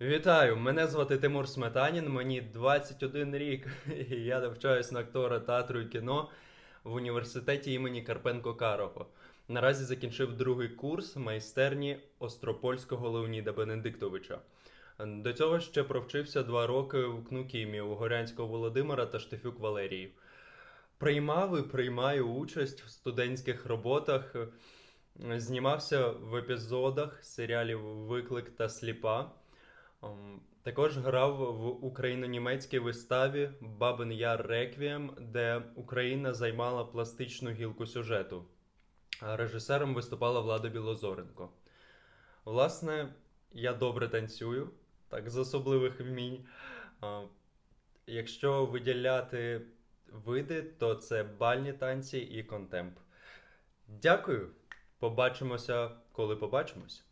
Вітаю! Мене звати Тимур Сметанін, мені 21 рік, і я навчаюсь на актора театру і кіно в університеті імені Карпенко Карого. Наразі закінчив другий курс майстерні Остропольського Леоніда Бенедиктовича. До цього ще провчився два роки в КНУКІМі у Горянського Володимира та Штефюк Валерії. Приймав і приймаю участь в студентських роботах, знімався в епізодах серіалів Виклик та Сліпа. Ем, Також грав в україно-німецькій виставі Бабин Яр Реквієм, де Україна займала пластичну гілку сюжету. Режисером виступала Влада Білозоренко. Власне, я добре танцюю, так з особливих вмінь. Якщо виділяти види, то це бальні танці і контемп. Дякую! Побачимося, коли побачимось.